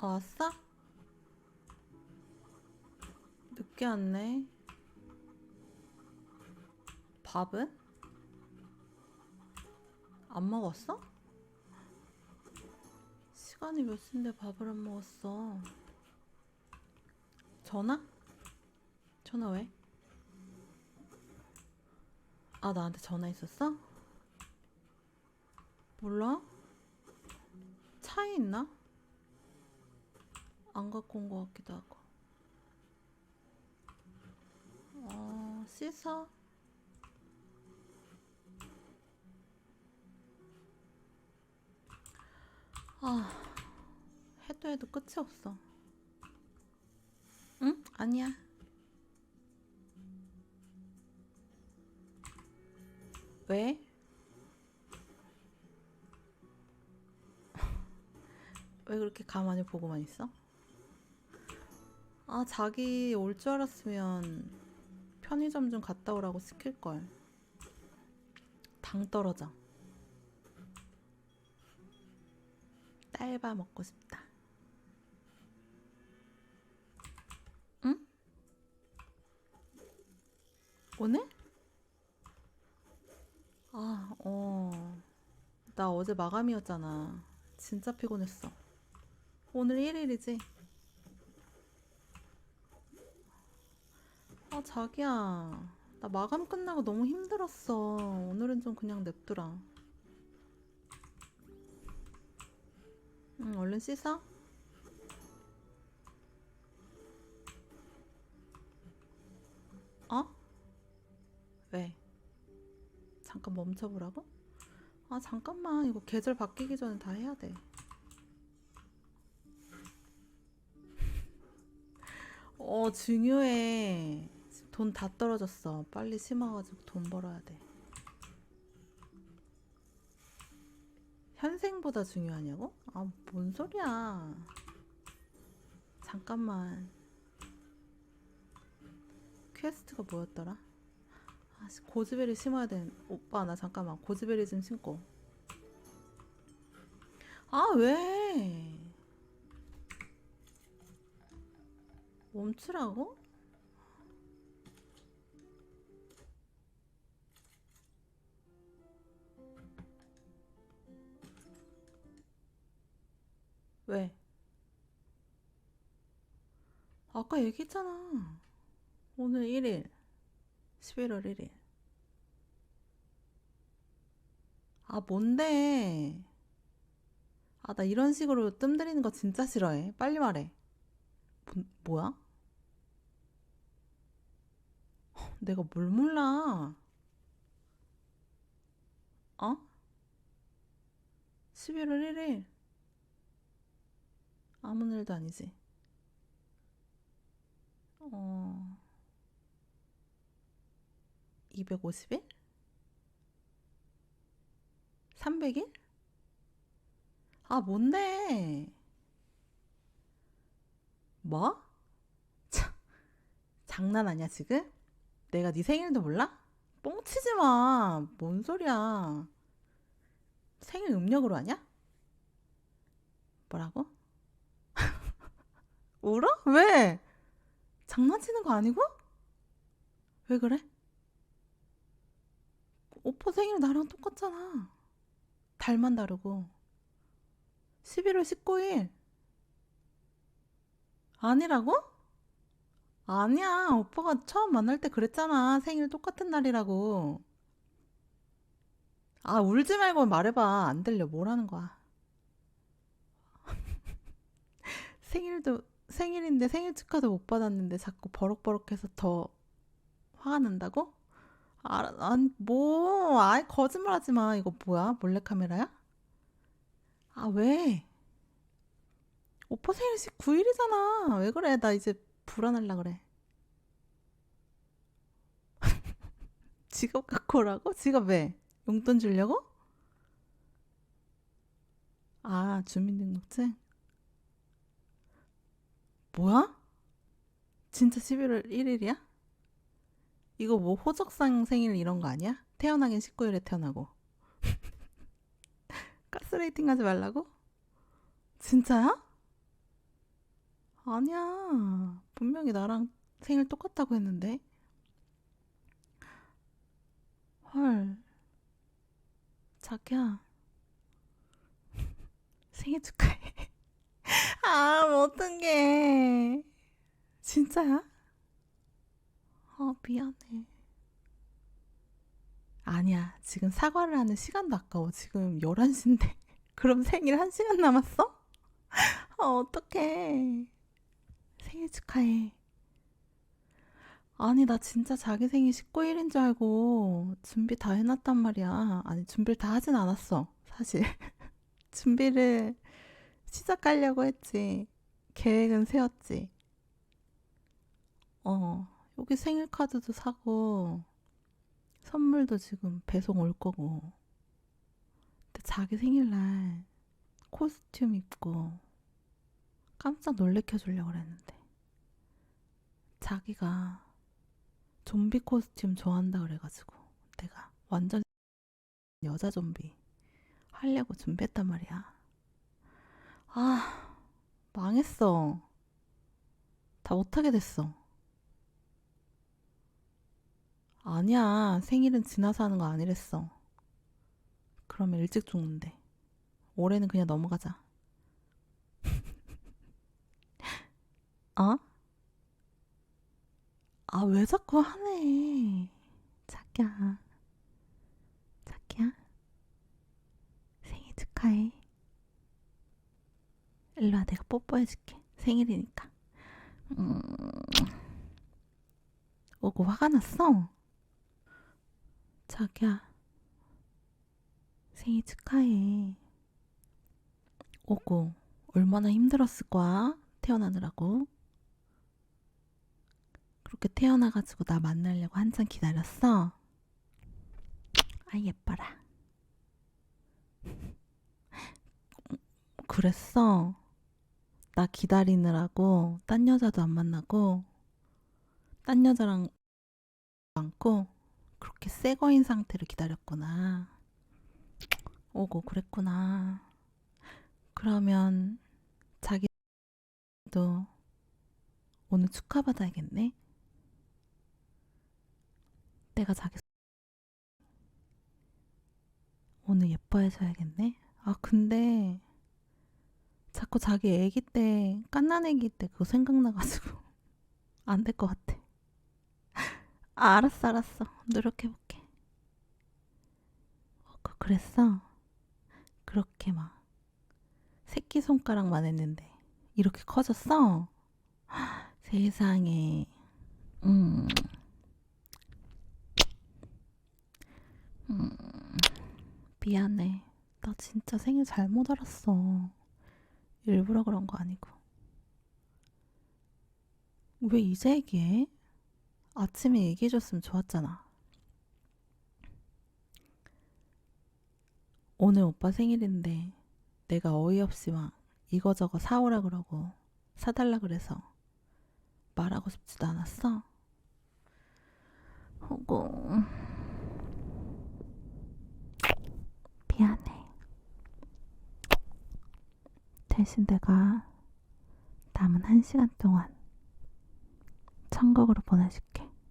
아, 왔어? 늦게 왔네. 밥은? 안 먹었어? 시간이 몇 시인데 밥을 안 먹었어. 전화? 전화 왜? 아, 나한테 전화 있었어? 몰라? 차에 있나? 안 갖고 온 것 같기도 하고. 어, 씻어. 아, 해도 해도 끝이 없어. 응? 아니야. 왜? 왜 그렇게 가만히 보고만 있어? 아, 자기 올 줄 알았으면 편의점 좀 갔다 오라고 시킬걸. 당 떨어져. 딸바 먹고 싶다. 응? 오늘? 아, 어. 나 어제 마감이었잖아. 진짜 피곤했어. 오늘 1일이지? 아, 자기야. 나 마감 끝나고 너무 힘들었어. 오늘은 좀 그냥 냅두라. 응, 얼른 씻어. 어? 왜? 잠깐 멈춰보라고? 아, 잠깐만. 이거 계절 바뀌기 전에 다 해야 돼. 어, 중요해. 돈 다 떨어졌어. 빨리 심어가지고 돈 벌어야 돼. 현생보다 중요하냐고? 아, 뭔 소리야. 잠깐만. 퀘스트가 뭐였더라? 아, 씨, 고즈베리 심어야 돼. 오빠, 나 잠깐만. 고즈베리 좀 심고. 아, 왜? 멈추라고? 왜? 아까 얘기했잖아. 오늘 1일. 11월 1일. 아, 뭔데? 아, 나 이런 식으로 뜸 들이는 거 진짜 싫어해. 빨리 말해. 뭐, 뭐야? 헉, 내가 뭘 몰라? 어? 11월 1일. 아무 일도 아니지. 어, 250일? 300일? 아, 뭔데? 뭐? 참, 장난 아니야, 지금? 내가 네 생일도 몰라? 뻥치지 마. 뭔 소리야. 생일 음력으로 하냐? 뭐라고? 울어? 왜? 장난치는 거 아니고? 왜 그래? 오빠 생일 나랑 똑같잖아. 달만 다르고. 11월 19일. 아니라고? 아니야. 오빠가 처음 만날 때 그랬잖아. 생일 똑같은 날이라고. 아, 울지 말고 말해봐. 안 들려. 뭐라는 거야. 생일도, 생일인데 생일 축하도 못 받았는데 자꾸 버럭버럭해서 더 화가 난다고? 아, 아니, 뭐, 아이, 거짓말 하지 마. 이거 뭐야? 몰래카메라야? 아, 왜? 오빠 생일 19일이잖아. 왜 그래? 나 이제 불안할라 그래. 지갑 갖고 오라고? 지갑 왜? 용돈 주려고? 아, 주민등록증? 뭐야? 진짜 11월 1일이야? 이거 뭐 호적상 생일 이런 거 아니야? 태어나긴 19일에 태어나고. 가스레이팅 하지 말라고? 진짜야? 아니야. 분명히 나랑 생일 똑같다고 했는데. 헐. 자기야. 생일 축하해. 아, 뭐 어떡해. 진짜야? 아, 미안해. 아니야. 지금 사과를 하는 시간도 아까워. 지금 11시인데. 그럼 생일 1시간 남았어? 아, 어떡해. 생일 축하해. 아니, 나 진짜 자기 생일 19일인 줄 알고 준비 다 해놨단 말이야. 아니, 준비를 다 하진 않았어. 사실. 준비를 시작하려고 했지. 계획은 세웠지. 어, 여기 생일 카드도 사고, 선물도 지금 배송 올 거고. 근데 자기 생일날 코스튬 입고 깜짝 놀래켜 주려고 그랬는데. 자기가 좀비 코스튬 좋아한다 그래가지고 내가 완전 여자 좀비 하려고 준비했단 말이야. 아, 망했어. 다 못하게 됐어. 아니야, 생일은 지나서 하는 거 아니랬어. 그러면 일찍 죽는데. 올해는 그냥 넘어가자. 어? 아, 왜 자꾸 하네. 자기야. 자기야. 생일 축하해. 일로와, 내가 뽀뽀해줄게. 생일이니까. 음, 오고 화가 났어? 자기야. 생일 축하해. 오고, 얼마나 힘들었을 거야? 태어나느라고. 그렇게 태어나가지고 나 만나려고 한참 기다렸어. 아, 예뻐라. 그랬어. 나 기다리느라고 딴 여자도 안 만나고 딴 여자랑 많고 그렇게 새 거인 상태로 기다렸구나. 오고 그랬구나. 그러면 자기도 오늘 축하받아야겠네. 내가 자기 오늘 예뻐해줘야겠네. 아 근데 자꾸 자기 애기 때 깐난 애기 때 그거 생각나가지고 안 될 것 같아. 아, 알았어 알았어 노력해볼게. 어, 그- 그랬어? 그렇게 막 새끼 손가락만 했는데 이렇게 커졌어? 세상에. 음. 음. 미안해. 나 진짜 생일 잘못 알았어. 일부러 그런 거 아니고. 왜 이제 얘기해? 아침에 얘기해줬으면 좋았잖아. 오늘 오빠 생일인데 내가 어이없이 막 이거저거 사오라 그러고 사달라 그래서 말하고 싶지도 않았어. 하고 미안해. 대신 내가 남은 한 시간 동안 천국으로 보내줄게.